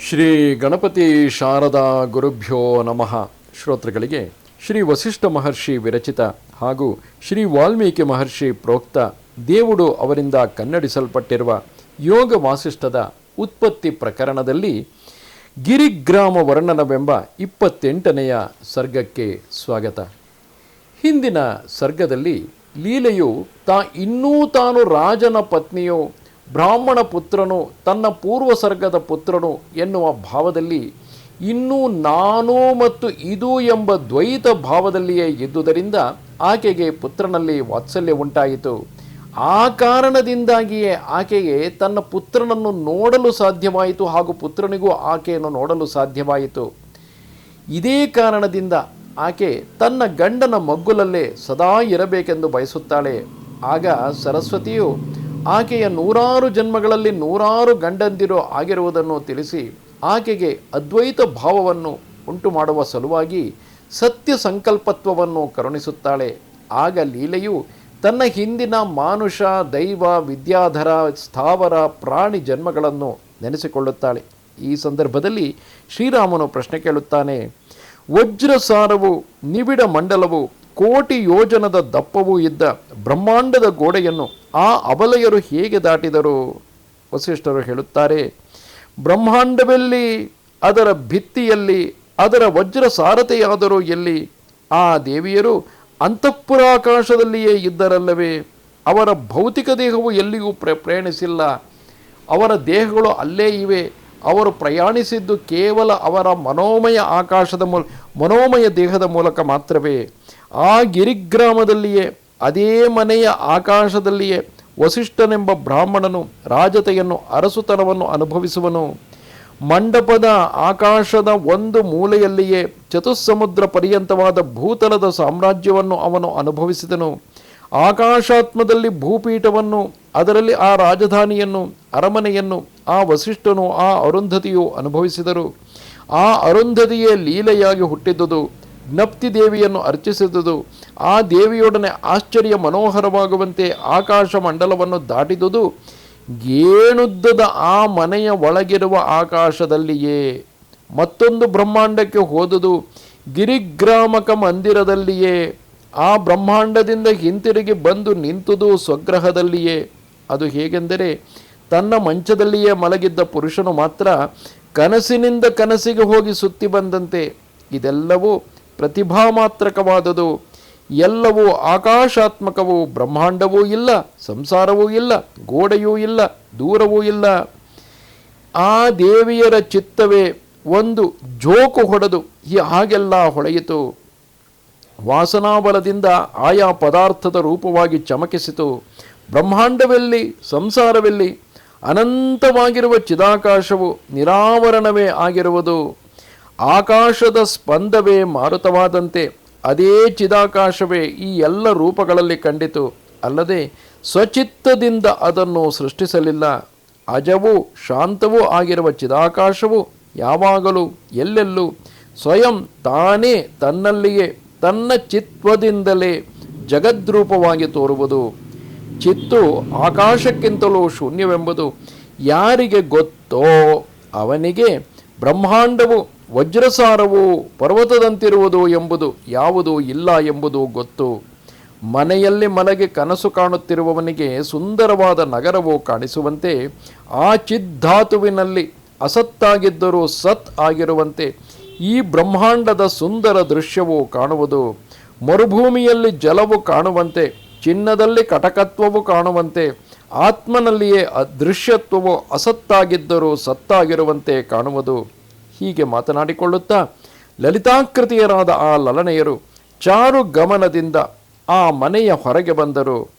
ಶ್ರೀ ಗಣಪತಿ ಶಾರದಾ ಗುರುಭ್ಯೋ ನಮಃ. ಶ್ರೋತೃಗಳಿಗೆ ಶ್ರೀ ವಸಿಷ್ಠ ಮಹರ್ಷಿ ವಿರಚಿತ ಹಾಗೂ ಶ್ರೀ ವಾಲ್ಮೀಕಿ ಮಹರ್ಷಿ ಪ್ರೋಕ್ತ ದೇವುಡು ಅವರಿಂದ ಕನ್ನಡಿಸಲ್ಪಟ್ಟಿರುವ ಯೋಗ ವಾಸಿಷ್ಠದ ಉತ್ಪತ್ತಿ ಪ್ರಕರಣದಲ್ಲಿ ಗಿರಿಗ್ರಾಮ ವರ್ಣನವೆಂಬ ಇಪ್ಪತ್ತೆಂಟನೆಯ ಸರ್ಗಕ್ಕೆ ಸ್ವಾಗತ. ಹಿಂದಿನ ಸರ್ಗದಲ್ಲಿ ಲೀಲೆಯು ತಾ ಇನ್ನೂ ತಾನು ರಾಜನ ಪತ್ನಿಯು ಬ್ರಾಹ್ಮಣ ಪುತ್ರನು, ತನ್ನ ಪೂರ್ವ ಸರ್ಗದ ಪುತ್ರನು ಎನ್ನುವ ಭಾವದಲ್ಲಿ ಇನ್ನೂ ನಾನು ಮತ್ತು ಇದು ಎಂಬ ದ್ವೈತ ಭಾವದಲ್ಲಿಯೇ ಇದ್ದುದರಿಂದ ಆಕೆಗೆ ಪುತ್ರನಲ್ಲಿ ವಾತ್ಸಲ್ಯ ಉಂಟಾಯಿತು. ಆ ಕಾರಣದಿಂದಾಗಿಯೇ ಆಕೆಗೆ ತನ್ನ ಪುತ್ರನನ್ನು ನೋಡಲು ಸಾಧ್ಯವಾಯಿತು ಹಾಗೂ ಪುತ್ರನಿಗೂ ಆಕೆಯನ್ನು ನೋಡಲು ಸಾಧ್ಯವಾಯಿತು. ಇದೇ ಕಾರಣದಿಂದ ಆಕೆ ತನ್ನ ಗಂಡನ ಮಗ್ಗುಲಲ್ಲೇ ಸದಾ ಇರಬೇಕೆಂದು ಬಯಸುತ್ತಾಳೆ. ಆಗ ಸರಸ್ವತಿಯು ಆಕೆಯ ನೂರಾರು ಜನ್ಮಗಳಲ್ಲಿ ನೂರಾರು ಗಂಡಂದಿರು ಆಗಿರುವುದನ್ನು ತಿಳಿಸಿ ಆಕೆಗೆ ಅದ್ವೈತ ಭಾವವನ್ನು ಉಂಟು ಮಾಡುವ ಸಲುವಾಗಿ ಸತ್ಯ ಸಂಕಲ್ಪತ್ವವನ್ನು ಕರುಣಿಸುತ್ತಾಳೆ. ಆಗ ಲೀಲೆಯು ತನ್ನ ಹಿಂದಿನ ಮಾನುಷ, ದೈವ, ವಿದ್ಯಾಧರ, ಸ್ಥಾವರ, ಪ್ರಾಣಿ ಜನ್ಮಗಳನ್ನು ನೆನೆಸಿಕೊಳ್ಳುತ್ತಾಳೆ. ಈ ಸಂದರ್ಭದಲ್ಲಿ ಶ್ರೀರಾಮನು ಪ್ರಶ್ನೆ ಕೇಳುತ್ತಾನೆ, ವಜ್ರಸಾರವು, ನಿಬಿಡ ಮಂಡಲವು, ಕೋಟಿ ಯೋಜನದ ದಪ್ಪವೂ ಇದ್ದ ಬ್ರಹ್ಮಾಂಡದ ಗೋಡೆಯನ್ನು ಆ ಅಬಲೆಯರು ಹೇಗೆ ದಾಟಿದರು? ವಸಿಷ್ಠರು ಹೇಳುತ್ತಾರೆ, ಬ್ರಹ್ಮಾಂಡವೆಲ್ಲಿ, ಅದರ ಭಿತ್ತಿಯಲ್ಲಿ, ಅದರ ವಜ್ರ ಸಾರತೆಯಾದರೂ ಎಲ್ಲಿ? ಆ ದೇವಿಯರು ಅಂತಃಪುರಾಕಾಶದಲ್ಲಿಯೇ ಇದ್ದರಲ್ಲವೇ, ಅವರ ಭೌತಿಕ ದೇಹವು ಎಲ್ಲಿಯೂ ಪ್ರ, ಪ್ರಯಾಣಿಸಿಲ್ಲ. ಅವರ ದೇಹಗಳು ಅಲ್ಲೇ ಇವೆ. ಅವರು ಪ್ರಯಾಣಿಸಿದ್ದು ಕೇವಲ ಅವರ ಮನೋಮಯ ಆಕಾಶದ ಮೂಲ, ಮನೋಮಯ ದೇಹದ ಮೂಲಕ ಮಾತ್ರವೇ. ಆ ಗಿರಿಗ್ರಾಮದಲ್ಲಿಯೇ ಅದೇ ಮನೆಯ ಆಕಾಶದಲ್ಲಿಯೇ ವಸಿಷ್ಠನೆಂಬ ಬ್ರಾಹ್ಮಣನು ರಾಜತೆಯನ್ನು ಅರಸುತನವನ್ನು ಅನುಭವಿಸುವನು. ಮಂಡಪದ ಆಕಾಶದ ಒಂದು ಮೂಲೆಯಲ್ಲಿಯೇ ಚತುಸ್ಸಮುದ್ರ ಪರ್ಯಂತವಾದ ಭೂತಲದ ಸಾಮ್ರಾಜ್ಯವನ್ನು ಅವನು ಅನುಭವಿಸಿದನು. ಆಕಾಶಾತ್ಮದಲ್ಲಿ ಭೂಪೀಠವನ್ನು, ಅದರಲ್ಲಿ ಆ ರಾಜಧಾನಿಯನ್ನು, ಅರಮನೆಯನ್ನು, ಆ ವಸಿಷ್ಠನು, ಆ ಅರುಂಧತಿಯು ಅನುಭವಿಸಿದರು. ಆ ಅರುಂಧತಿಯೇ ಲೀಲೆಯಾಗಿ ಹುಟ್ಟಿದ್ದುದು ಜ್ಞಪ್ತಿ ದೇವಿಯನ್ನು ಅರ್ಚಿಸಿದುದು. ಆ ದೇವಿಯೊಡನೆ ಆಶ್ಚರ್ಯ ಮನೋಹರವಾಗುವಂತೆ ಆಕಾಶ ಮಂಡಲವನ್ನು ದಾಟಿದುದು. ಗೇಣುದ್ದದ ಆ ಮನೆಯ ಒಳಗಿರುವ ಆಕಾಶದಲ್ಲಿಯೇ. ಮತ್ತೊಂದು ಬ್ರಹ್ಮಾಂಡಕ್ಕೆ ಹೋದುದು ಗಿರಿಗ್ರಾಮಕ ಮಂದಿರದಲ್ಲಿಯೇ. ಆ ಬ್ರಹ್ಮಾಂಡದಿಂದ ಹಿಂತಿರುಗಿ ಬಂದು ನಿಂತುದು ಸ್ವಗ್ರಹದಲ್ಲಿಯೇ. ಅದು ಹೇಗೆಂದರೆ ತನ್ನ ಮಂಚದಲ್ಲಿಯೇ ಮಲಗಿದ್ದ ಪುರುಷನು ಮಾತ್ರ ಕನಸಿನಿಂದ ಕನಸಿಗೆ ಹೋಗಿ ಸುತ್ತಿ ಬಂದಂತೆ. ಇದೆಲ್ಲವೂ ಪ್ರತಿಭಾಮಾತ್ರಕವಾದುದು. ಎಲ್ಲವೂ ಆಕಾಶಾತ್ಮಕವು, ಬ್ರಹ್ಮಾಂಡವೂ ಇಲ್ಲ, ಸಂಸಾರವೂ ಇಲ್ಲ, ಗೋಡೆಯೂ ಇಲ್ಲ, ದೂರವೂ ಇಲ್ಲ. ಆ ದೇವಿಯರ ಚಿತ್ತವೇ ಒಂದು ಜೋಕು ಹೊಡೆದು ಈ ಹಾಗೆಲ್ಲ ಹೊಳೆಯಿತು. ವಾಸನಾಬಲದಿಂದ ಆಯಾ ಪದಾರ್ಥದ ರೂಪವಾಗಿ ಚಮಕಿಸಿತು. ಬ್ರಹ್ಮಾಂಡವೆಲ್ಲಿ, ಸಂಸಾರವೆಲ್ಲಿ ಅನಂತವಾಗಿರುವ ಚಿದಾಕಾಶವು ನಿರಾವರಣವೇ ಆಗಿರುವುದು. ಆಕಾಶದ ಸ್ಪಂದವೇ ಮಾರುತವಾದಂತೆ, ಅದೇ ಚಿದಾಕಾಶವೇ ಈ ಎಲ್ಲ ರೂಪಗಳಲ್ಲಿ ಕಂಡಿತು. ಅಲ್ಲದೆ ಸ್ವಚಿತ್ತದಿಂದ ಅದನ್ನು ಸೃಷ್ಟಿಸಲಿಲ್ಲ. ಅಜವೂ ಶಾಂತವೂ ಆಗಿರುವ ಚಿದಾಕಾಶವು ಯಾವಾಗಲೂ ಎಲ್ಲೆಲ್ಲೂ ಸ್ವಯಂ ತಾನೇ ತನ್ನಲ್ಲಿಯೇ, ತನ್ನ ಚಿತ್ವದಿಂದಲೇ ಜಗದ್ರೂಪವಾಗಿ ತೋರುವುದು. ಚಿತ್ತು ಆಕಾಶಕ್ಕಿಂತಲೂ ಶೂನ್ಯವೆಂಬುದು ಯಾರಿಗೆ ಗೊತ್ತೋ ಅವನಿಗೆ ಬ್ರಹ್ಮಾಂಡವು ವಜ್ರಸಾರವು ಪರ್ವತದಂತಿರುವುದು ಎಂಬುದು ಯಾವುದು ಇಲ್ಲ ಎಂಬುದು ಗೊತ್ತು. ಮನೆಯಲ್ಲಿ ಮಲಗಿ ಕನಸು ಕಾಣುತ್ತಿರುವವನಿಗೆ ಸುಂದರವಾದ ನಗರವು ಕಾಣಿಸುವಂತೆ, ಆ ಚಿದ್ಧಾತುವಿನಲ್ಲಿ ಅಸತ್ತಾಗಿದ್ದರೂ ಸತ್ ಆಗಿರುವಂತೆ, ಈ ಬ್ರಹ್ಮಾಂಡದ ಸುಂದರ ದೃಶ್ಯವು ಕಾಣುವುದು. ಮರುಭೂಮಿಯಲ್ಲಿ ಜಲವು ಕಾಣುವಂತೆ, ಚಿನ್ನದಲ್ಲಿ ಕಟಕತ್ವವು ಕಾಣುವಂತೆ, ಆತ್ಮನಲ್ಲಿಯೇ ಅದೃಶ್ಯತ್ವವು ಅಸತ್ತಾಗಿದ್ದರೂ ಸತ್ತಾಗಿರುವಂತೆ ಕಾಣುವುದು. ಹೀಗೆ ಮಾತನಾಡಿಕೊಳ್ಳುತ್ತಾ ಲಲಿತಾಕೃತಿಯರಾದ ಆ ಲಲನೆಯರು ಚಾರು ಗಮನದಿಂದ ಆ ಮನೆಯ ಹೊರಗೆ ಬಂದರು.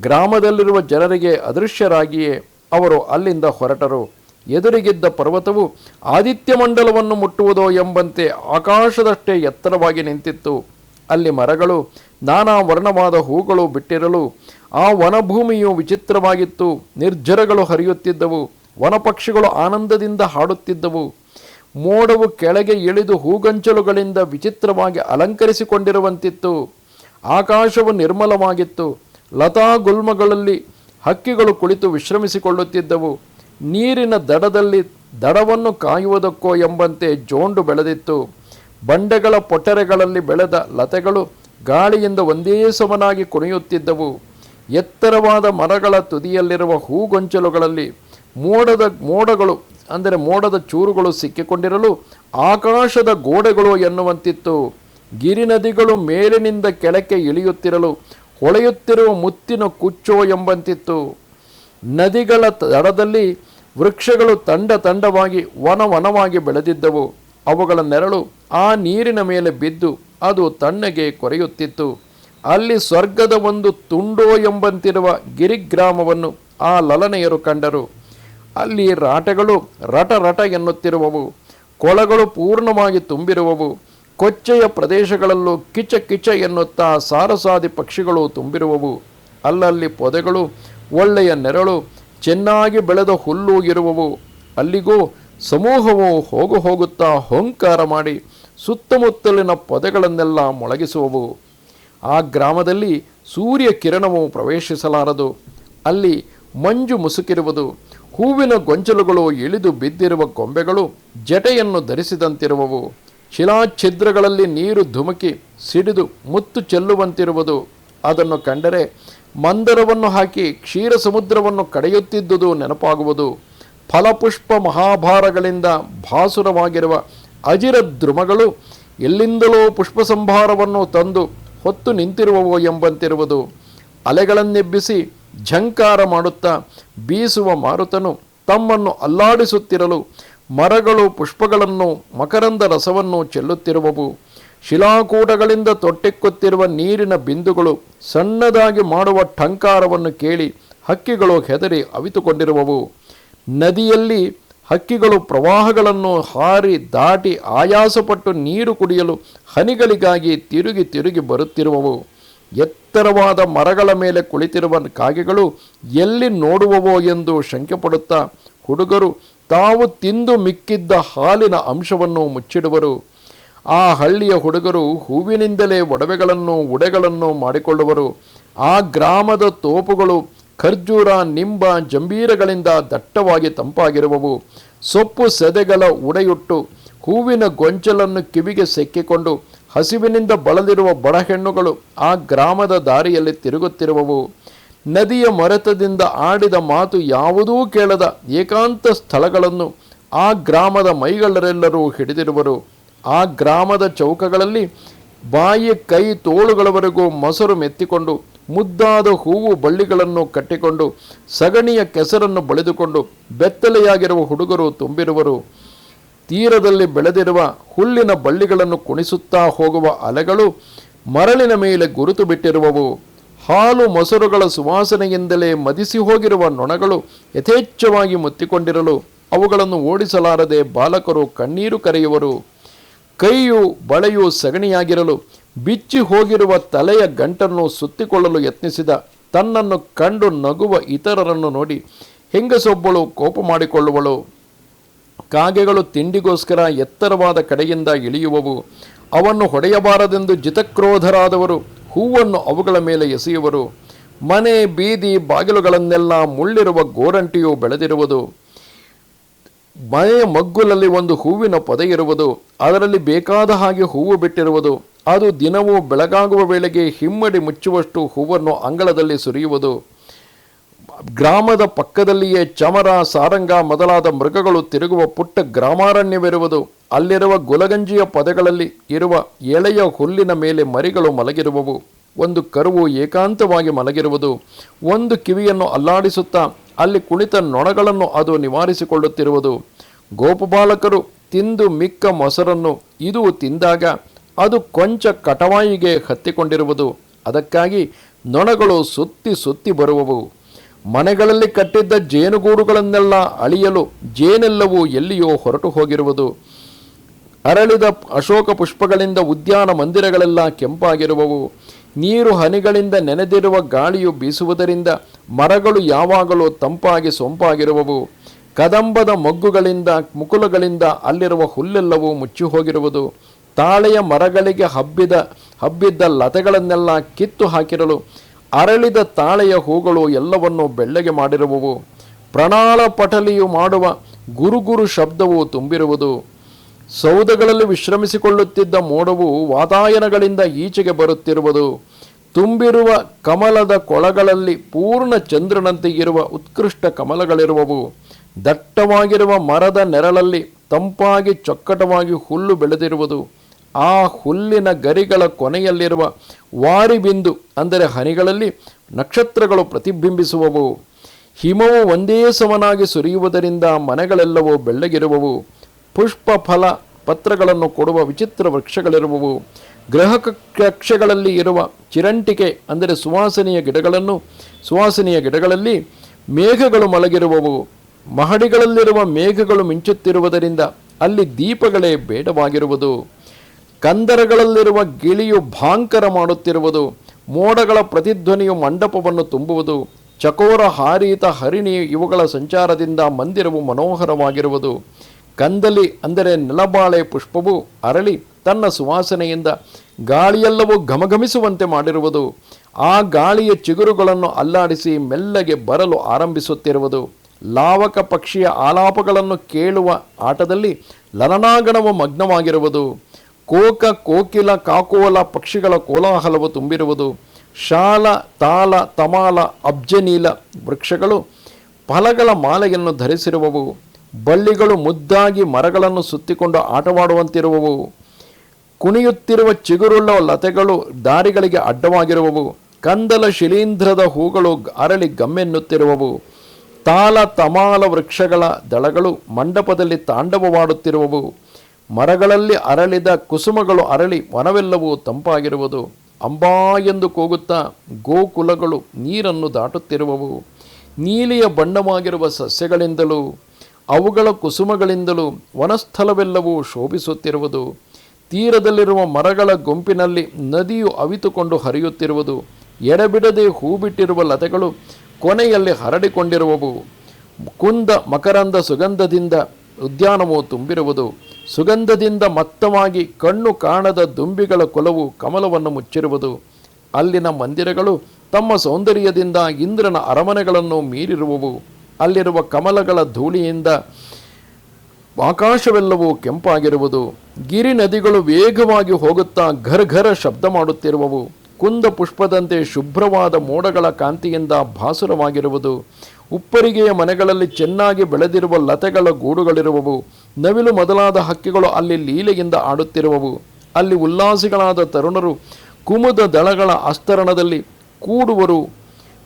ಗ್ರಾಮದಲ್ಲಿರುವ ಜನರಿಗೆ ಅದೃಶ್ಯರಾಗಿಯೇ ಅವರು ಅಲ್ಲಿಂದ ಹೊರಟರು. ಎದುರಿಗಿದ್ದ ಪರ್ವತವು ಆದಿತ್ಯ ಮಂಡಲವನ್ನು ಮುಟ್ಟುವುದೋ ಎಂಬಂತೆ ಆಕಾಶದಷ್ಟೇ ಎತ್ತರವಾಗಿ ನಿಂತಿತ್ತು. ಅಲ್ಲಿ ಮರಗಳು, ನಾನಾ ವರ್ಣವಾದ ಹೂಗಳು ಬಿಟ್ಟಿರಲು ಆ ವನಭೂಮಿಯು ವಿಚಿತ್ರವಾಗಿತ್ತು. ನಿರ್ಜರಗಳು ಹರಿಯುತ್ತಿದ್ದವು. ವನಪಕ್ಷಿಗಳು ಆನಂದದಿಂದ ಹಾಡುತ್ತಿದ್ದವು. ಮೋಡವು ಕೆಳಗೆ ಇಳಿದು ಹೂಗಂಚಲುಗಳಿಂದ ವಿಚಿತ್ರವಾಗಿ ಅಲಂಕರಿಸಿಕೊಂಡಿರುವಂತಿತ್ತು. ಆಕಾಶವು ನಿರ್ಮಲವಾಗಿತ್ತು. ಲತಾ ಗುಲ್ಮಗಳಲ್ಲಿ ಹಕ್ಕಿಗಳು ಕುಳಿತು ವಿಶ್ರಮಿಸಿಕೊಳ್ಳುತ್ತಿದ್ದವು. ನೀರಿನ ದಡದಲ್ಲಿ ದಡವನ್ನು ಕಾಯುವುದಕ್ಕೋ ಎಂಬಂತೆ ಜೋಂಡು ಬೆಳೆದಿತ್ತು. ಬಂಡೆಗಳ ಪೊಟರೆಗಳಲ್ಲಿ ಬೆಳೆದ ಲತೆಗಳು ಗಾಳಿಯಿಂದ ಒಂದೇ ಸಮನಾಗಿ ಕುಣಿಯುತ್ತಿದ್ದವು. ಎತ್ತರವಾದ ಮರಗಳ ತುದಿಯಲ್ಲಿರುವ ಹೂಗೊಂಚಲುಗಳಲ್ಲಿ ಮೋಡದ ಮೋಡಗಳು ಅಂದರೆ ಮೋಡದ ಚೂರುಗಳು ಸಿಕ್ಕಿಕೊಂಡಿರಲು ಆಕಾಶದ ಗೋಡೆಗಳು ಎನ್ನುವಂತಿತ್ತು. ಗಿರಿನದಿಗಳು ಮೇಲಿನಿಂದ ಕೆಳಕ್ಕೆ ಇಳಿಯುತ್ತಿರಲು ಹೊಳೆಯುತ್ತಿರುವ ಮುತ್ತಿನ ಕುಚ್ಚೋ ಎಂಬಂತಿತ್ತು. ನದಿಗಳ ದಡದಲ್ಲಿ ವೃಕ್ಷಗಳು ತಂಡ ತಂಡವಾಗಿ ವನವನವಾಗಿ ಬೆಳೆದಿದ್ದವು. ಅವುಗಳ ನೆರಳು ಆ ನೀರಿನ ಮೇಲೆ ಬಿದ್ದು ಅದು ತಣ್ಣಗೆ ಕೊರೆಯುತ್ತಿತ್ತು. ಅಲ್ಲಿ ಸ್ವರ್ಗದ ಒಂದು ತುಂಡೋ ಎಂಬಂತಿರುವ ಗಿರಿಗ್ರಾಮವನ್ನು ಆ ಲಲನೆಯರು ಕಂಡರು. ಅಲ್ಲಿ ರಾಟೆಗಳು ರಟ ರಟ ಎನ್ನುತ್ತಿರುವವು. ಕೊಳಗಳು ಪೂರ್ಣವಾಗಿ ತುಂಬಿರುವವು. ಕೊಚ್ಚೆಯ ಪ್ರದೇಶಗಳಲ್ಲೂ ಕಿಚ ಕಿಚ ಎನ್ನುತ್ತಾ ಸಾರಸಾದಿ ಪಕ್ಷಿಗಳು ತುಂಬಿರುವವು. ಅಲ್ಲಲ್ಲಿ ಪೊದೆಗಳು, ಒಳ್ಳೆಯ ನೆರಳು, ಚೆನ್ನಾಗಿ ಬೆಳೆದ ಹುಲ್ಲು ಇರುವವು. ಅಲ್ಲಿಗೂ ಸಮೂಹವು ಹೋಗು ಹೋಗುತ್ತಾ ಹೊಂಕಾರ ಮಾಡಿ ಸುತ್ತಮುತ್ತಲಿನ ಪೊದೆಗಳನ್ನೆಲ್ಲ ಮೊಳಗಿಸುವವು. ಆ ಗ್ರಾಮದಲ್ಲಿ ಸೂರ್ಯ ಕಿರಣವು ಪ್ರವೇಶಿಸಲಾರದು. ಅಲ್ಲಿ ಮಂಜು ಮುಸುಕಿರುವುದು. ಹೂವಿನ ಗೊಂಚಲುಗಳು ಇಳಿದು ಬಿದ್ದಿರುವ ಕೊಂಬೆಗಳು ಜಟೆಯನ್ನು ಧರಿಸಿದಂತಿರುವವು. ಶಿಲಾಛಿದ್ರಗಳಲ್ಲಿ ನೀರು ಧುಮುಕಿ ಸಿಡಿದು ಮುತ್ತು ಚೆಲ್ಲುವಂತಿರುವುದು. ಅದನ್ನು ಕಂಡರೆ ಮಂದರವನ್ನು ಹಾಕಿ ಕ್ಷೀರ ಸಮುದ್ರವನ್ನು ಕಡೆಯುತ್ತಿದ್ದುದು ನೆನಪಾಗುವುದು. ಫಲಪುಷ್ಪ ಮಹಾಭಾರಗಳಿಂದ ಭಾಸುರವಾಗಿರುವ ಅಜಿರ ದ್ರುಮಗಳು ಎಲ್ಲಿಂದಲೋ ಪುಷ್ಪ ಸಂಭಾರವನ್ನು ತಂದು ಹೊತ್ತು ನಿಂತಿರುವವು ಎಂಬಂತಿರುವುದು. ಅಲೆಗಳನ್ನೆಬ್ಬಿಸಿ ಝಂಕಾರ ಮಾಡುತ್ತಾ ಬೀಸುವ ಮಾರುತನು ತಮ್ಮನ್ನು ಅಲ್ಲಾಡಿಸುತ್ತಿರಲು ಮರಗಳು ಪುಷ್ಪಗಳನ್ನು ಮಕರಂದ ರಸವನ್ನು ಚೆಲ್ಲುತ್ತಿರುವವು. ಶಿಲಾಕೂಟಗಳಿಂದ ತೊಟ್ಟಿಕ್ಕುತ್ತಿರುವ ನೀರಿನ ಬಿಂದುಗಳು ಸಣ್ಣದಾಗಿ ಮಾಡುವ ಠಂಕಾರವನ್ನು ಕೇಳಿ ಹಕ್ಕಿಗಳು ಹೆದರಿ ಅವಿತುಕೊಂಡಿರುವವು. ನದಿಯಲ್ಲಿ ಹಕ್ಕಿಗಳು ಪ್ರವಾಹಗಳನ್ನು ಹಾರಿ ದಾಟಿ ಆಯಾಸಪಟ್ಟು ನೀರು ಕುಡಿಯಲು ಹನಿಗಳಿಗಾಗಿ ತಿರುಗಿ ತಿರುಗಿ ಬರುತ್ತಿರುವವು. ಎತ್ತರವಾದ ಮರಗಳ ಮೇಲೆ ಕುಳಿತಿರುವ ಕಾಗೆಗಳು ಎಲ್ಲಿ ನೋಡುವವೋ ಎಂದು ಶಂಕೆ ಪಡುತ್ತಾ ಹುಡುಗರು ತಾವು ತಿಂದು ಮಿಕ್ಕಿದ್ದ ಹಾಲಿನ ಅಂಶವನ್ನು ಮುಚ್ಚಿಡುವರು. ಆ ಹಳ್ಳಿಯ ಹುಡುಗರು ಹೂವಿನಿಂದಲೇ ಒಡವೆಗಳನ್ನು, ಉಡೆಗಳನ್ನು ಮಾಡಿಕೊಳ್ಳುವರು. ಆ ಗ್ರಾಮದ ತೋಪುಗಳು ಖರ್ಜೂರ, ನಿಂಬ, ಜಂಬೀರಗಳಿಂದ ದಟ್ಟವಾಗಿ ತಂಪಾಗಿರುವವು. ಸೊಪ್ಪು ಸೆದೆಗಳ ಉಡೆಯುಟ್ಟು ಹೂವಿನ ಗೊಂಚಲನ್ನು ಕಿವಿಗೆ ಸೆಕ್ಕಿಕೊಂಡು ಹಸಿವಿನಿಂದ ಬಳಲಿರುವ ಬಡ ಹೆಣ್ಣುಗಳು ಆ ಗ್ರಾಮದ ದಾರಿಯಲ್ಲಿ ತಿರುಗುತ್ತಿರುವವು. ನದಿಯ ಮರೆತದಿಂದ ಆಡಿದ ಮಾತು ಯಾವುದೂ ಕೇಳದ ಏಕಾಂತ ಸ್ಥಳಗಳನ್ನು ಆ ಗ್ರಾಮದ ಮೈಗಳರೆಲ್ಲರೂ ಹಿಡಿದಿರುವರು. ಆ ಗ್ರಾಮದ ಚೌಕಗಳಲ್ಲಿ ಬಾಯಿ, ಕೈ, ತೋಳುಗಳವರೆಗೂ ಮೊಸರು ಮೆತ್ತಿಕೊಂಡು, ಮುದ್ದಾದ ಹೂವು ಬಳ್ಳಿಗಳನ್ನು ಕಟ್ಟಿಕೊಂಡು, ಸಗಣಿಯ ಕೆಸರನ್ನು ಬಳಿದುಕೊಂಡು ಬೆತ್ತಲೆಯಾಗಿರುವ ಹುಡುಗರು ತುಂಬಿರುವರು. ತೀರದಲ್ಲಿ ಬೆಳೆದಿರುವ ಹುಲ್ಲಿನ ಬಳ್ಳಿಗಳನ್ನು ಕುಣಿಸುತ್ತಾ ಹೋಗುವ ಅಲೆಗಳು ಮರಳಿನ ಮೇಲೆ ಗುರುತು ಬಿಟ್ಟಿರುವವು. ಹಾಲು ಮೊಸರುಗಳ ಸುವಾಸನೆಯಿಂದಲೇ ಮದಿಸಿ ಹೋಗಿರುವ ನೊಣಗಳು ಯಥೇಚ್ಛವಾಗಿ ಮುತ್ತಿಕೊಂಡಿರಲು ಅವುಗಳನ್ನು ಓಡಿಸಲಾರದೆ ಬಾಲಕರು ಕಣ್ಣೀರು ಕರೆಯುವರು. ಕೈಯು ಬಳೆಯು ಸಗಣಿಯಾಗಿರಲು ಬಿಚ್ಚಿ ಹೋಗಿರುವ ತಲೆಯ ಗಂಟನ್ನು ಸುತ್ತಿಕೊಳ್ಳಲು ಯತ್ನಿಸಿದ ತನ್ನನ್ನು ಕಂಡು ನಗುವ ಇತರರನ್ನು ನೋಡಿ ಹೆಂಗಸೊಬ್ಬಳು ಕೋಪ ಮಾಡಿಕೊಳ್ಳುವಳು. ಕಾಗೆಗಳು ತಿಂಡಿಗೋಸ್ಕರ ಎತ್ತರವಾದ ಕಡೆಯಿಂದ ಇಳಿಯುವವು. ಅವನ್ನು ಹೊಡೆಯಬಾರದೆಂದು ಜಿತಕ್ರೋಧರಾದವರು ಹೂವನ್ನು ಅವುಗಳ ಮೇಲೆ ಎಸೆಯುವರು. ಮನೆ, ಬೀದಿ, ಬಾಗಿಲುಗಳನ್ನೆಲ್ಲ ಮುಳ್ಳಿರುವ ಗೋರಂಟಿಯು ಬೆಳೆದಿರುವುದು. ಮನೆಯ ಮಗ್ಗುಲಲ್ಲಿ ಒಂದು ಹೂವಿನ ಪೊದೆ ಇರುವುದು. ಅದರಲ್ಲಿ ಬೇಕಾದ ಹಾಗೆ ಹೂವು ಬಿಟ್ಟಿರುವುದು. ಅದು ದಿನವೂ ಬೆಳಗಾಗುವ ವೇಳೆಗೆ ಹಿಮ್ಮಡಿ ಮುಚ್ಚುವಷ್ಟು ಹೂವನ್ನು ಅಂಗಳದಲ್ಲಿ ಸುರಿಯುವುದು. ಗ್ರಾಮದ ಪಕ್ಕದಲ್ಲಿಯೇ ಚಮರ, ಸಾರಂಗ ಮೊದಲಾದ ಮೃಗಗಳು ತಿರುಗುವ ಪುಟ್ಟ ಗ್ರಾಮಾರಣ್ಯವಿರುವುದು. ಅಲ್ಲಿರುವ ಗುಲಗಂಜಿಯ ಪದಗಳಲ್ಲಿ ಇರುವ ಎಳೆಯ ಹುಲ್ಲಿನ ಮೇಲೆ ಮರಿಗಳು ಮಲಗಿರುವವು. ಒಂದು ಕರುವು ಏಕಾಂತವಾಗಿ ಮಲಗಿರುವುದು. ಒಂದು ಕಿವಿಯನ್ನು ಅಲ್ಲಾಡಿಸುತ್ತಾ ಅಲ್ಲಿ ಕುಳಿತ ನೊಣಗಳನ್ನು ಅದು ನಿವಾರಿಸಿಕೊಳ್ಳುತ್ತಿರುವುದು. ಗೋಪಬಾಲಕರು ತಿಂದು ಮಿಕ್ಕ ಮೊಸರನ್ನು ಇದು ತಿಂದಾಗ ಅದು ಕೊಂಚ ಕಟವಾಯಿಗೆ ಹತ್ತಿಕೊಂಡಿರುವುದು. ಅದಕ್ಕಾಗಿ ನೊಣಗಳು ಸುತ್ತಿ ಸುತ್ತಿ ಬರುವವು. ಮನೆಗಳಲ್ಲಿ ಕಟ್ಟಿದ್ದ ಜೇನುಗೂಡುಗಳನ್ನೆಲ್ಲ ಅಳಿಯಲು ಜೇನೆಲ್ಲವೂ ಎಲ್ಲಿಯೋ ಹೊರಟು ಹೋಗಿರುವುದು. ಅರಳಿದ ಅಶೋಕ ಪುಷ್ಪಗಳಿಂದ ಉದ್ಯಾನ ಮಂದಿರಗಳೆಲ್ಲ ಕೆಂಪಾಗಿರುವವು. ನೀರು ಹನಿಗಳಿಂದ ನೆನೆದಿರುವ ಗಾಳಿಯು ಬೀಸುವುದರಿಂದ ಮರಗಳು ಯಾವಾಗಲೂ ತಂಪಾಗಿ ಸೊಂಪಾಗಿರುವವು. ಕದಂಬದ ಮೊಗ್ಗುಗಳಿಂದ ಮುಕುಲಗಳಿಂದ ಅಲ್ಲಿರುವ ಹುಲ್ಲೆಲ್ಲವೂ ಮುಚ್ಚಿ ಹೋಗಿರುವುದು ತಾಳೆಯ ಮರಗಳಿಗೆ ಹಬ್ಬಿದ ಹಬ್ಬಿದ್ದ ಲತೆಗಳನ್ನೆಲ್ಲ ಕಿತ್ತು ಹಾಕಿರಲು ಅರಳಿದ ತಾಳೆಯ ಹೂಗಳು ಎಲ್ಲವನ್ನು ಬೆಳ್ಳಗೆ ಮಾಡಿರುವವು. ಪ್ರಣಾಳ ಪಟಲಿಯು ಮಾಡುವ ಗುರುಗುರು ಶಬ್ದವು ತುಂಬಿರುವುದು. ಸೌಧಗಳಲ್ಲಿ ವಿಶ್ರಮಿಸಿಕೊಳ್ಳುತ್ತಿದ್ದ ಮೋಡವು ವಾತಾಯನಗಳಿಂದ ಈಚೆಗೆ ಬರುತ್ತಿರುವುದು. ತುಂಬಿರುವ ಕಮಲದ ಕೊಳಗಳಲ್ಲಿ ಪೂರ್ಣ ಚಂದ್ರನಂತೆ ಇರುವ ಉತ್ಕೃಷ್ಟ ಕಮಲಗಳಿರುವವು. ದಟ್ಟವಾಗಿರುವ ಮರದ ನೆರಳಲ್ಲಿ ತಂಪಾಗಿ ಚೊಕ್ಕಟವಾಗಿ ಹುಲ್ಲು ಬೆಳೆದಿರುವುದು. ಆ ಹುಲ್ಲಿನ ಗರಿಗಳ ಕೊನೆಯಲ್ಲಿರುವ ವಾರಿಬಿಂದು, ಅಂದರೆ ಹನಿಗಳಲ್ಲಿ ನಕ್ಷತ್ರಗಳು ಪ್ರತಿಬಿಂಬಿಸುವವು. ಹಿಮವು ಒಂದೇ ಸಮನಾಗಿ ಸುರಿಯುವುದರಿಂದ ಮನೆಗಳೆಲ್ಲವೂ ಬೆಳ್ಳಗಿರುವವು. ಪುಷ್ಪ ಫಲ ಪತ್ರಗಳನ್ನು ಕೊಡುವ ವಿಚಿತ್ರ ವೃಕ್ಷಗಳಿರುವವು. ಗೃಹ ಕಕ್ಷಗಳಲ್ಲಿ ಇರುವ ಚಿರಂಟಿಕೆ, ಅಂದರೆ ಸುವಾಸನೆಯ ಗಿಡಗಳನ್ನು, ಸುವಾಸನೆಯ ಗಿಡಗಳಲ್ಲಿ ಮೇಘಗಳು ಮಲಗಿರುವವು. ಮಹಡಿಗಳಲ್ಲಿರುವ ಮೇಘಗಳು ಮಿಂಚುತ್ತಿರುವುದರಿಂದ ಅಲ್ಲಿ ದೀಪಗಳೇ ಬೇಡವಾಗಿರುವುದು. ಕಂದರಗಳಲ್ಲಿರುವ ಗಿಳಿಯು ಭಾಂಕರ ಮಾಡುತ್ತಿರುವುದು, ಮೋಡಗಳ ಪ್ರತಿಧ್ವನಿಯು ಮಂಡಪವನ್ನು ತುಂಬುವುದು, ಚಕೋರ ಹಾರೀತ ಹರಿಣಿ ಇವುಗಳ ಸಂಚಾರದಿಂದ ಮಂದಿರವು ಮನೋಹರವಾಗಿರುವುದು. ಕಂದಲಿ ಅಂದರೆ ನೆಲಬಾಳೆ ಪುಷ್ಪವು ಅರಳಿ ತನ್ನ ಸುವಾಸನೆಯಿಂದ ಗಾಳಿಯೆಲ್ಲವೂ ಘಮಘಮಿಸುವಂತೆ ಮಾಡಿರುವುದು. ಆ ಗಾಳಿಯ ಚಿಗುರುಗಳನ್ನು ಅಲ್ಲಾಡಿಸಿ ಮೆಲ್ಲಗೆ ಬರಲು ಆರಂಭಿಸುತ್ತಿರುವುದು. ಲಾವಕ ಪಕ್ಷಿಯ ಆಲಾಪಗಳನ್ನು ಕೇಳುವ ಆಟದಲ್ಲಿ ಲಲನಾಗಣವು ಮಗ್ನವಾಗಿರುವುದು. ಕೋಕ, ಕೋಕಿಲ, ಕಾಕೋಲ ಪಕ್ಷಿಗಳ ಕೋಲಾಹಲವು ತುಂಬಿರುವುದು. ಶಾಲ, ತಾಲ, ತಮಾಲ, ಅಬ್ಜನೀಲ ವೃಕ್ಷಗಳು ಫಲಗಳ ಮಾಲೆಯನ್ನು ಧರಿಸಿರುವವು. ಬಳ್ಳಿಗಳು ಮುದ್ದಾಗಿ ಮರಗಳನ್ನು ಸುತ್ತಿಕೊಂಡು ಆಟವಾಡುವಂತಿರುವವು. ಕುಣಿಯುತ್ತಿರುವ ಚಿಗುರುಳ್ಳ ಲತೆಗಳು ದಾರಿಗಳಿಗೆ ಅಡ್ಡವಾಗಿರುವವು. ಕಂದಲ ಶಿಲೀಂಧ್ರದ ಹೂಗಳು ಅರಳಿ ಗಮ್ಮೆನ್ನುತ್ತಿರುವವು. ತಾಲ, ತಮಾಲ ವೃಕ್ಷಗಳ ದಳಗಳು ಮಂಡಪದಲ್ಲಿ ತಾಂಡವವಾಡುತ್ತಿರುವವು. ಮರಗಳಲ್ಲಿ ಅರಳಿದ ಕುಸುಮಗಳು ಅರಳಿ ವನವೆಲ್ಲವೂ ತಂಪಾಗಿರುವುದು. ಅಂಬಾ ಎಂದು ಕೂಗುತ್ತಾ ಗೋಕುಲಗಳು ನೀರನ್ನು ದಾಟುತ್ತಿರುವವು. ನೀಲಿಯ ಬಣ್ಣವಾಗಿರುವ ಸಸ್ಯಗಳಿಂದಲೂ, ಅವುಗಳ ಕುಸುಮಗಳಿಂದಲೂ ವನಸ್ಥಲವೆಲ್ಲವೂ ಶೋಭಿಸುತ್ತಿರುವುದು. ತೀರದಲ್ಲಿರುವ ಮರಗಳ ಗುಂಪಿನಲ್ಲಿ ನದಿಯು ಅವಿತುಕೊಂಡು ಹರಿಯುತ್ತಿರುವುದು. ಎಡಬಿಡದೆ ಹೂ ಬಿಟ್ಟಿರುವ ಲತೆಗಳು ಕೊನೆಯಲ್ಲಿ ಹರಡಿಕೊಂಡಿರುವವು. ಕುಂದ ಮಕರಂದ ಸುಗಂಧದಿಂದ ಉದ್ಯಾನವು ತುಂಬಿರುವುದು. ಸುಗಂಧದಿಂದ ಮತ್ತವಾಗಿ ಕಣ್ಣು ಕಾಣದ ದುಂಬಿಗಳ ಕೊಲವು ಕಮಲವನ್ನು ಮುಚ್ಚಿರುವುದು. ಅಲ್ಲಿನ ಮಂದಿರಗಳು ತಮ್ಮ ಸೌಂದರ್ಯದಿಂದ ಇಂದ್ರನ ಅರಮನೆಗಳನ್ನು ಮೀರಿರುವವು. ಅಲ್ಲಿರುವ ಕಮಲಗಳ ಧೂಳಿಯಿಂದ ಆಕಾಶವೆಲ್ಲವೂ ಕೆಂಪಾಗಿರುವುದು. ಗಿರಿ ನದಿಗಳು ವೇಗವಾಗಿ ಹೋಗುತ್ತಾ ಘರ್ ಶಬ್ದ ಮಾಡುತ್ತಿರುವವು. ಕುಂದ ಪುಷ್ಪದಂತೆ ಶುಭ್ರವಾದ ಮೋಡಗಳ ಕಾಂತಿಯಿಂದ ಭಾಸುರವಾಗಿರುವುದು. ಉಪ್ಪರಿಗೆಯ ಮನೆಗಳಲ್ಲಿ ಚೆನ್ನಾಗಿ ಬೆಳೆದಿರುವ ಲತೆಗಳ ಗೂಡುಗಳಿರುವವು. ನವಿಲು ಮೊದಲಾದ ಹಕ್ಕಿಗಳು ಅಲ್ಲಿ ಲೀಲೆಯಿಂದ ಆಡುತ್ತಿರುವವು. ಅಲ್ಲಿ ಉಲ್ಲಾಸಿಗಳಾದ ತರುಣರು ಕುಮುದ ದಳಗಳ ಅಸ್ತರಣದಲ್ಲಿ ಕೂಡುವರು.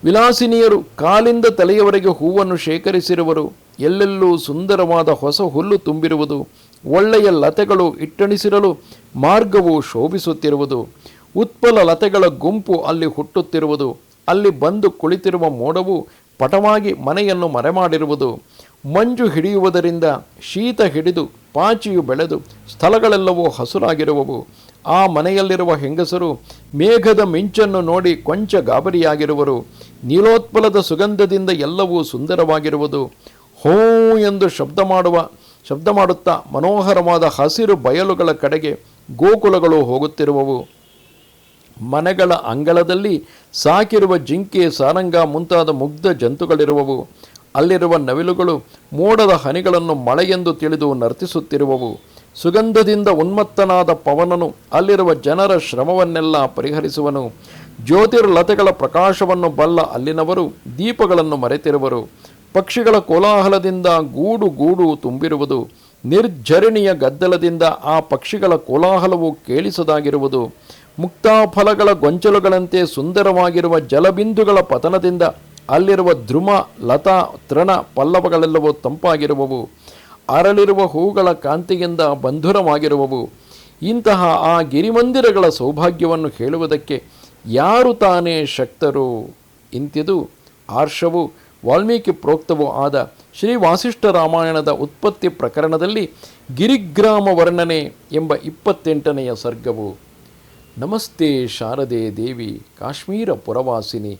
ವಿಲಾಸಿನಿಯರು ಕಾಲಿಂದ ತಲೆಯವರೆಗೆ ಹೂವನ್ನು ಶೇಖರಿಸಿರುವರು. ಎಲ್ಲೆಲ್ಲೂ ಸುಂದರವಾದ ಹೊಸ ಹುಲ್ಲು ತುಂಬಿರುವುದು. ಒಳ್ಳೆಯ ಲತೆಗಳು ಇಟ್ಟಣಿಸಿರಲು ಮಾರ್ಗವು ಶೋಭಿಸುತ್ತಿರುವುದು. ಉತ್ಪಲ ಲತೆಗಳ ಗುಂಪು ಅಲ್ಲಿ ಹುಟ್ಟುತ್ತಿರುವುದು. ಅಲ್ಲಿ ಬಂದು ಕುಳಿತಿರುವ ಮೋಡವು ಪಟವಾಗಿ ಮನೆಯನ್ನು ಮರೆಮಾಡಿರುವುದು. ಮಂಜು ಹಿಡಿಯುವುದರಿಂದ ಶೀತ ಹಿಡಿದು ಪಾಚಿಯು ಬೆಳೆದು ಸ್ಥಳಗಳೆಲ್ಲವೂ ಹಸುರಾಗಿರುವವು. ಆ ಮನೆಯಲ್ಲಿರುವ ಹೆಂಗಸರು ಮೇಘದ ಮಿಂಚನ್ನು ನೋಡಿ ಕೊಂಚ ಗಾಬರಿಯಾಗಿರುವರು. ನೀಲೋತ್ಪಲದ ಸುಗಂಧದಿಂದ ಎಲ್ಲವೂ ಸುಂದರವಾಗಿರುವುದು. ಹೋ ಎಂದು ಶಬ್ದ ಮಾಡುವ, ಶಬ್ದ ಮಾಡುತ್ತಾ ಮನೋಹರವಾದ ಹಸಿರು ಬಯಲುಗಳ ಕಡೆಗೆ ಗೋಕುಲಗಳು ಹೋಗುತ್ತಿರುವವು. ಮನೆಗಳ ಅಂಗಳದಲ್ಲಿ ಸಾಕಿರುವ ಜಿಂಕೆ, ಸಾರಂಗ ಮುಂತಾದ ಮುಗ್ಧ ಜಂತುಗಳಿರುವವು. ಅಲ್ಲಿರುವ ನವಿಲುಗಳು ಮೋಡದ ಹನಿಗಳನ್ನು ಮಳೆಯೆಂದು ತಿಳಿದು ನರ್ತಿಸುತ್ತಿರುವವು. ಸುಗಂಧದಿಂದ ಉನ್ಮತ್ತನಾದ ಪವನನು ಅಲ್ಲಿರುವ ಜನರ ಶ್ರಮವನ್ನೆಲ್ಲ ಪರಿಹರಿಸುವನು. ಜ್ಯೋತಿರ್ಲತೆಗಳ ಪ್ರಕಾಶವನ್ನು ಬಲ್ಲ ಅಲ್ಲಿನವರು ದೀಪಗಳನ್ನು ಮರೆತಿರುವರು. ಪಕ್ಷಿಗಳ ಕೋಲಾಹಲದಿಂದ ಗೂಡು ಗೂಡು ತುಂಬಿರುವುದು. ನಿರ್ಜರಣಿಯ ಗದ್ದಲದಿಂದ ಆ ಪಕ್ಷಿಗಳ ಕೋಲಾಹಲವು ಕೇಳಿಸದಾಗಿರುವುದು. ಮುಕ್ತಾಫಲಗಳ ಗೊಂಚಲುಗಳಂತೆ ಸುಂದರವಾಗಿರುವ ಜಲಬಿಂದುಗಳ ಪತನದಿಂದ ಅಲ್ಲಿರುವ ಧ್ರುವ ಲತಾ, ತೃಣ ಪಲ್ಲವಗಳೆಲ್ಲವೂ ತಂಪಾಗಿರುವವು. ಅರಳಿರುವ ಹೂಗಳ ಕಾಂತಿಯಿಂದ ಬಂಧುರವಾಗಿರುವವು. ಇಂತಹ ಆ ಗಿರಿಮಂದಿರಗಳ ಸೌಭಾಗ್ಯವನ್ನು ಹೇಳುವುದಕ್ಕೆ ಯಾರು ತಾನೇ ಶಕ್ತರು? ಇಂತಿದು ಆರ್ಷವು ವಾಲ್ಮೀಕಿ ಪ್ರೋಕ್ತವೂ ಆದ ಶ್ರೀ ವಾಸಿಷ್ಠ ರಾಮಾಯಣದ ಉತ್ಪತ್ತಿ ಪ್ರಕರಣದಲ್ಲಿ ಗಿರಿಗ್ರಾಮ ವರ್ಣನೆ ಎಂಬ ಇಪ್ಪತ್ತೆಂಟನೆಯ ಸರ್ಗವು. ನಮಸ್ತೆ ಶಾರದೆ ದೇವಿ, ಕಾಶ್ಮೀರ ಪುರವಾಸಿನಿ